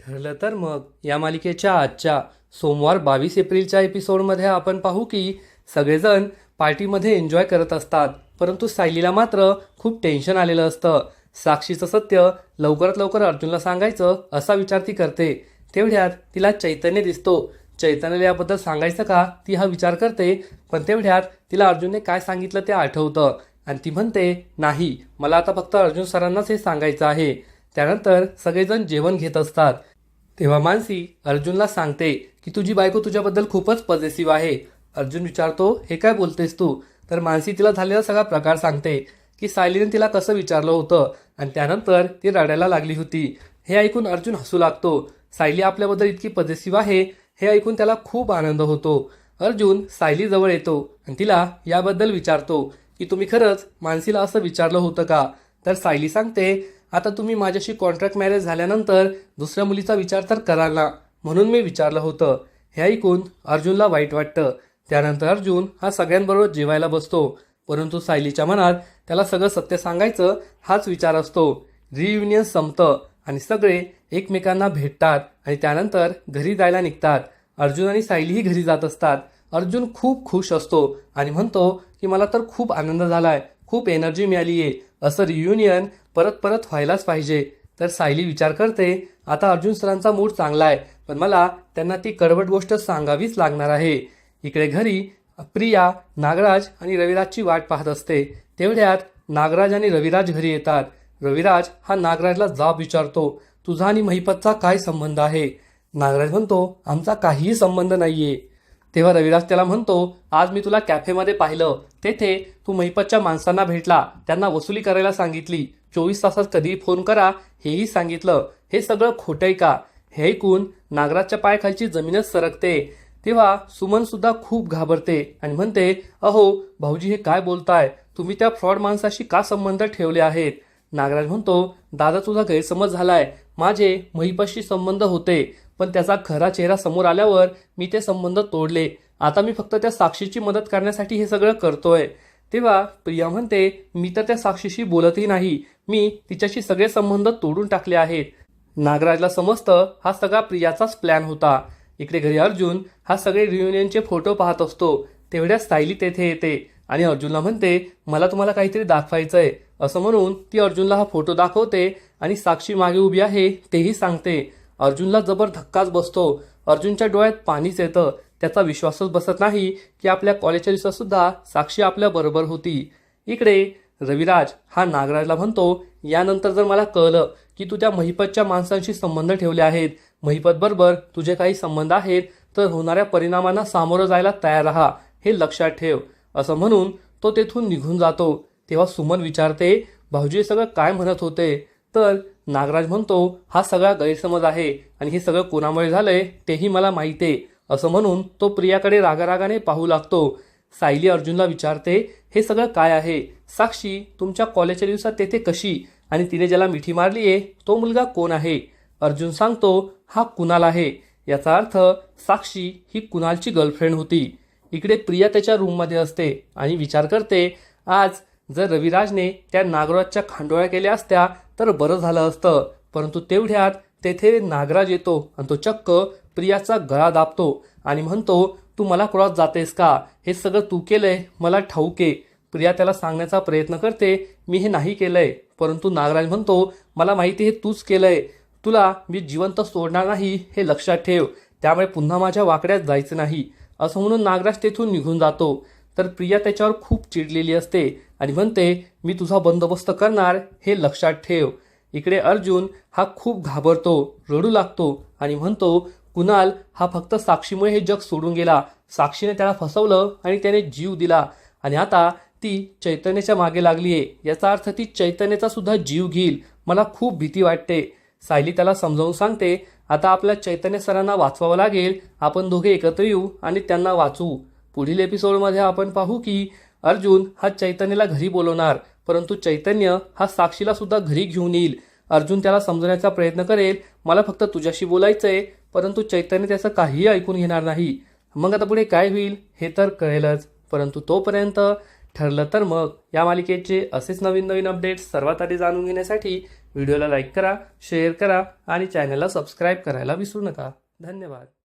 ठरलं तर मग. या मालिकेच्या आजच्या सोमवार बावीस एप्रिलच्या एपिसोडमध्ये आपण पाहू की सगळेजण पार्टीमध्ये एन्जॉय करत असतात परंतु सायलीला मात्र खूप टेन्शन आलेलं असतं. साक्षीचं सत्य लवकरात लवकर अर्जुनला सांगायचं असा विचार ती करते. तेवढ्यात तिला चैतन्य दिसतो. चैतन्याला याबद्दल सांगायचं का? ती हा विचार करते पण तेवढ्यात तिला अर्जुनने काय सांगितलं ते आठवतं. आणि ती म्हणते नाही मला आता फक्त अर्जुन सरांनाच हे सांगायचं आहे. त्यानंतर सगळेजण जेवण घेत असतात. तेव्हा मानसी अर्जुनला सांगते की तुझी बायको तुझ्याबद्दल खूपच पॉझिटिव्ह आहे. अर्जुन विचारतो हे काय बोलतेस तू? तर मानसी तिला झालेला सगळा प्रकार सांगते की सायलीने तिला कसं विचारलं होतं आणि त्यानंतर ती रडायला लागली होती. हे ऐकून अर्जुन हसू लागतो. सायली आपल्याबद्दल इतकी पॉझिटिव्ह आहे हे ऐकून त्याला खूप आनंद होतो. अर्जुन सायलीजवळ येतो आणि तिला याबद्दल विचारतो की तुम्ही खरंच मानसीला असं विचारलं होतं का? तर सायली सांगते आता तुम्ही माझ्याशी कॉन्ट्रॅक्ट मॅरेज झाल्यानंतर दुसऱ्या मुलीचा विचार तर कराल ना म्हणून मी विचारलं होतं. हे ऐकून अर्जुनला वाईट वाटतं. त्यानंतर अर्जुन हा सगळ्यांबरोबर जेवायला बसतो परंतु सायलीच्या मनात त्याला सगळं सत्य सांगायचं हाच विचार असतो. रियुनियन संपतं आणि सगळे एकमेकांना भेटतात आणि त्यानंतर घरी जायला निघतात. अर्जुन आणि सायलीही घरी जात असतात. अर्जुन खूप खुश असतो आणि म्हणतो की मला तर खूप आनंद झालाय. खूप एनर्जी मिळाली आहे असं रियुनियन परत परत व्हायलाच पाहिजे. तर सायली विचार करते आता अर्जुन सरांचा मूड चांगला आहे पण मला त्यांना ती कडवट गोष्ट सांगावीच लागणार आहे. इकडे घरी प्रिया नागराज आणि रविराजची वाट पाहत असते. तेवढ्यात नागराज आणि रविराज घरी येतात. रविराज हा नागराजला जाब विचारतो तुझा आणि महिपतचा काय संबंध आहे? नागराज म्हणतो आमचा काहीही संबंध नाहीये. तेव्हा रविराज त्याला म्हणतो आज मी तुला कॅफेमध्ये पाहिलं. तेथे तू महिपतच्या माणसांना भेटला. त्यांना वसुली करायला सांगितली. चोवीस तासात कधीही फोन करा. हेही सांगितलं. हे सगळं खोटंय का? हे ऐकून नागराजच्या पायाखालची जमीनच सरकते. तेव्हा सुमन सुद्धा खूप घाबरते आणि म्हणते अहो भाऊजी हे काय बोलताय? तुम्ही त्या फ्रॉड माणसाशी का संबंध ठेवले आहेत? नागराज म्हणतो दादा तुझा गैरसमज झालाय. माझे महिपाशी संबंध होते. पण त्याचा खरा चेहरा समोर आल्यावर मी ते संबंध तोडले. आता मी फक्त त्या साक्षीची मदत करण्यासाठी हे सगळं करतोय. तेव्हा प्रिया म्हणते मी तर त्या साक्षीशी बोलतही नाही. मी तिच्याशी सगळे संबंध तोडून टाकले आहेत. नागराजला समजतं हा सगळा प्रियाचाच प्लॅन होता. इकडे घरी अर्जुन हा सगळे रियुनियनचे फोटो पाहत असतो. तेवढ्या सायली तेथे येते. आणि अर्जुनला म्हणते मला तुम्हाला काहीतरी दाखवायचं आहे असं म्हणून ती अर्जुनला हा फोटो दाखवते आणि साक्षी मागे उभी आहे तेही सांगते. अर्जुनला जबर धक्काच बसतो. अर्जुनच्या डोळ्यात पाणीच येतं. त्याचा विश्वासच बसत नाही की आपल्या कॉलेजच्या दिवसातसुद्धा साक्षी आपल्या बरोबर होती. इकडे रविराज हा नागराजला म्हणतो यानंतर जर मला कळलं की तू त्या महिपतच्या माणसांशी संबंध ठेवले आहेत महिपतबरोबर तुझे काही संबंध आहेत तर होणाऱ्या परिणामांना सामोरं जायला तयार राहा हे लक्षात ठेव. असं म्हणून तो तेथून निघून जातो. तेव्हा सुमन विचारते भाऊजी हे सगळं काय म्हणत होते? तर नागराज म्हणतो हा सगळा गैरसमज आहे आणि हे सगळं कोणामुळे झालंय तेही मला माहिती आहे असं म्हणून तो प्रियाकडे रागारागाने पाहू लागतो. सायली अर्जुनला विचारते हे सगळं काय आहे? साक्षी तुमच्या कॉलेजच्या दिवसात तेथे कशी? आणि तिने ज्याला मिठी मारली आहे तो मुलगा कोण आहे? अर्जुन सांगतो हा कुणाल आहे. याचा अर्थ साक्षी ही कुणालची गर्लफ्रेंड होती. इकडे प्रिया त्याच्या रूममध्ये असते आणि विचार करते आज जर रविराजने त्या नागराजच्या खांडोळ्या केल्या असत्या तर बरं झालं असतं. परंतु तेवढ्यात तेथे नागराज येतो आणि तो चक्क प्रियाचा गळा दाबतो आणि म्हणतो तू मला क्रॉस जातेस का? हे सगळं तू केलंय मला ठाऊके. प्रिया त्याला सांगण्याचा प्रयत्न करते मी हे नाही केलंय. परंतु नागराज म्हणतो मला माहिती हे तूच केलंय. तुला मी जिवंत सोडणार नाही हे लक्षात ठेव. त्यामुळे पुन्हा माझ्या वाकड्यात जायचं नाही. असं म्हणून नागराज तेथून निघून जातो. तर प्रिया त्याच्यावर खूप चिडलेली असते. आणि म्हणते मी तुझा बंदोबस्त करणार हे लक्षात ठेव. इकडे अर्जुन हा खूप घाबरतो रडू लागतो आणि म्हणतो कुणाल हा फक्त साक्षीमुळे हे जग सोडून गेला. साक्षीने त्याला फसवलं आणि त्याने जीव दिला. आणि आता ती चैतन्याच्या मागे लागली आहे याचा अर्थ ती चैतन्याचा सुद्धा जीव घेईल. मला खूप भीती वाटते. सायली त्याला समजावून सांगते आता आपल्या चैतन्य सरांना वाचवावं लागेल. आपण दोघे एकत्र येऊ आणि त्यांना वाचू पुढील एपिसोडमध्ये आपण पाहू की अर्जुन हा चैतन्यला घरी बोलवणार परंतु चैतन्य हा साक्षीला सुद्धा घरी घेऊन येईल. अर्जुन त्याला समजण्याचा प्रयत्न करेल मला फक्त तुझ्याशी बोलायचंय परंतु चैतन्य त्याचं काहीही ऐकून घेणार नाही. मग आता पुढे काय होईल हे तर कळेलच. परंतु तोपर्यंत ठरलं तर मग. या मालिकेचे असेच नवीन नवीन अपडेट्स सर्वात आधी जाणून घेण्यासाठी व्हिडिओला लाईक करा शेअर करा आणि चॅनलला सबस्क्राईब करायला विसरू नका. धन्यवाद.